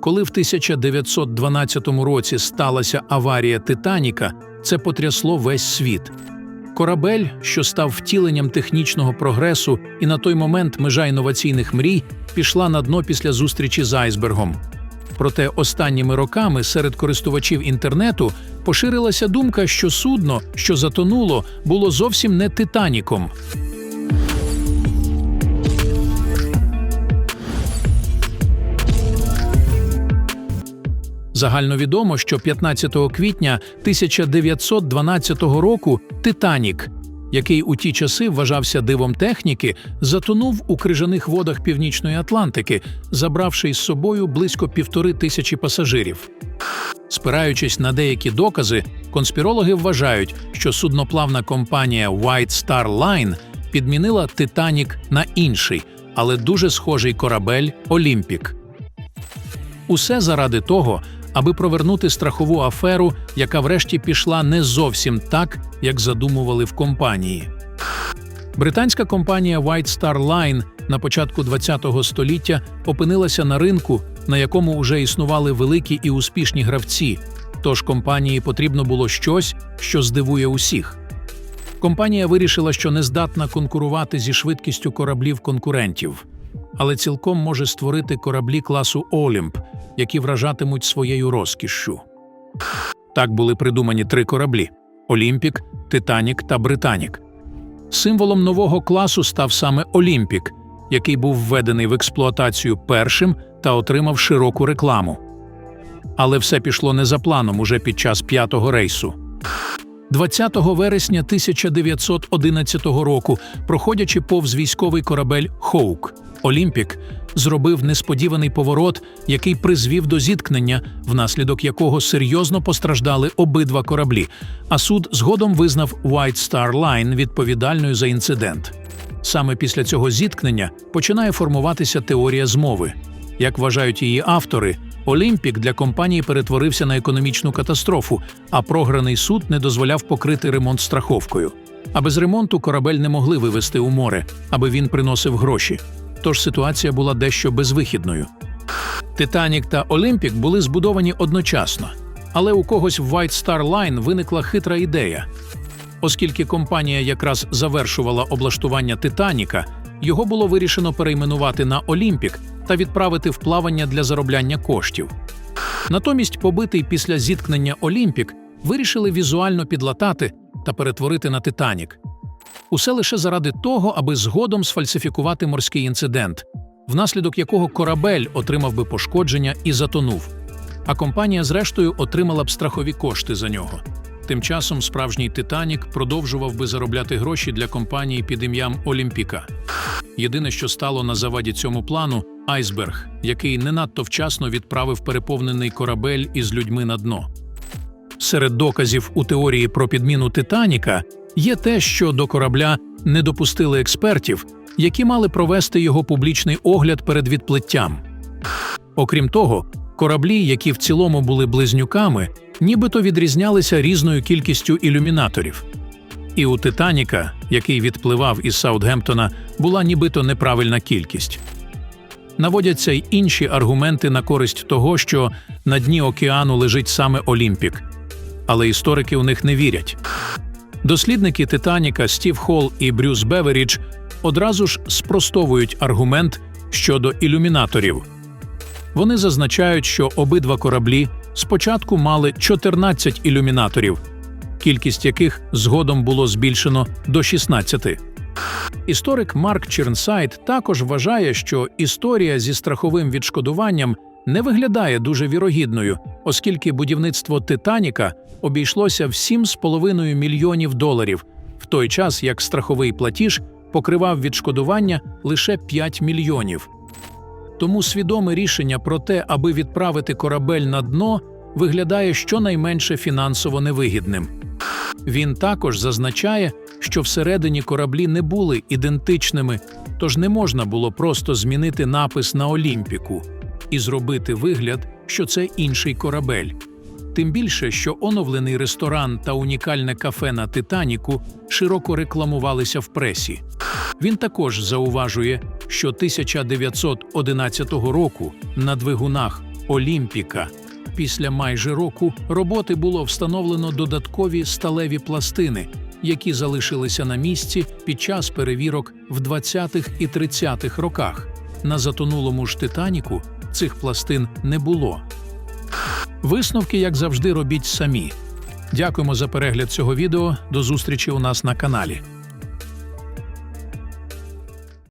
Коли в 1912 році сталася аварія Титаніка, це потрясло весь світ. Корабель, що став втіленням технічного прогресу, і на той момент межа інноваційних мрій, пішла на дно після зустрічі з айсбергом. Проте останніми роками серед користувачів інтернету поширилася думка, що судно, що затонуло, було зовсім не Титаніком. Загальновідомо, що 15 квітня 1912 року Титанік, який у ті часи вважався дивом техніки, затонув у крижаних водах Північної Атлантики, забравши із собою близько півтори тисячі пасажирів. Спираючись на деякі докази, конспірологи вважають, що судноплавна компанія White Star Line підмінила Титанік на інший, але дуже схожий корабель Олімпік. Усе заради того, аби провернути страхову аферу, яка врешті пішла не зовсім так, як задумували в компанії. Британська компанія White Star Line на початку ХХ століття опинилася на ринку, на якому вже існували великі і успішні гравці. Тож компанії потрібно було щось, що здивує усіх. Компанія вирішила, що не здатна конкурувати зі швидкістю кораблів конкурентів, але цілком може створити кораблі класу Олімп, які вражатимуть своєю розкішшю. Так були придумані три кораблі: Олімпік, Титанік та Британік. Символом нового класу став саме Олімпік, який був введений в експлуатацію першим та отримав широку рекламу. Але все пішло не за планом уже під час п'ятого рейсу. 20 вересня 1911 року, проходячи повз військовий корабель Хоук, Олімпік зробив несподіваний поворот, який призвів до зіткнення, внаслідок якого серйозно постраждали обидва кораблі. А суд згодом визнав White Star Line відповідальною за інцидент. Саме після цього зіткнення починає формуватися теорія змови. Як вважають її автори, Олімпік для компанії перетворився на економічну катастрофу, а програний суд не дозволяв покрити ремонт страховкою. А без ремонту корабель не могли вивести у море, аби він приносив гроші. Тож ситуація була дещо безвихідною. Титанік та Олімпік були збудовані одночасно, але у когось в White Star Line виникла хитра ідея. Оскільки компанія якраз завершувала облаштування Титаніка, його було вирішено перейменувати на Олімпік та відправити в плавання для заробляння коштів. Натомість, побитий після зіткнення Олімпік вирішили візуально підлатати та перетворити на Титанік. Усе лише заради того, аби згодом сфальсифікувати морський інцидент, внаслідок якого корабель отримав би пошкодження і затонув. А компанія, зрештою, отримала б страхові кошти за нього. Тим часом справжній Титанік продовжував би заробляти гроші для компанії під ім'ям Олімпіка. Єдине, що стало на заваді цьому плану айсберг, який не надто вчасно відправив переповнений корабель із людьми на дно. Серед доказів у теорії про підміну Титаніка є те, що до корабля не допустили експертів, які мали провести його публічний огляд перед відплиттям. Окрім того, кораблі, які в цілому були близнюками, нібито відрізнялися різною кількістю ілюмінаторів. І у Титаніка, який відпливав із Саутгемптона, була нібито неправильна кількість. Наводяться й інші аргументи на користь того, що на дні океану лежить саме Олімпік, але історики у них не вірять. Дослідники Титаніка Стів Холл і Брюс Беверідж одразу ж спростовують аргумент щодо ілюмінаторів. Вони зазначають, що обидва кораблі спочатку мали 14 ілюмінаторів, кількість яких згодом було збільшено до 16. Історик Марк Чернсайд також вважає, що історія зі страховим відшкодуванням не виглядає дуже вірогідною, оскільки будівництво Титаніка обійшлося в 7,5 мільйонів доларів, в той час як страховий платіж покривав відшкодування лише 5 мільйонів. Тому свідоме рішення про те, аби відправити корабель на дно, виглядає щонайменше фінансово невигідним. Він також зазначає, що всередині кораблі не були ідентичними, тож не можна було просто змінити напис на Олімпіку і зробити вигляд, що це інший корабель. Тим більше, що оновлений ресторан та унікальне кафе на Титаніку широко рекламувалися в пресі. Він також зауважує, що 1911 року на двигунах Олімпіка. Після майже року роботи було встановлено додаткові сталеві пластини, які залишилися на місці під час перевірок в 20-х і 30-х роках. На затонулому ж Титаніку цих пластин не було. Висновки, як завжди, робіть самі. Дякуємо за перегляд цього відео. До зустрічі у нас на каналі.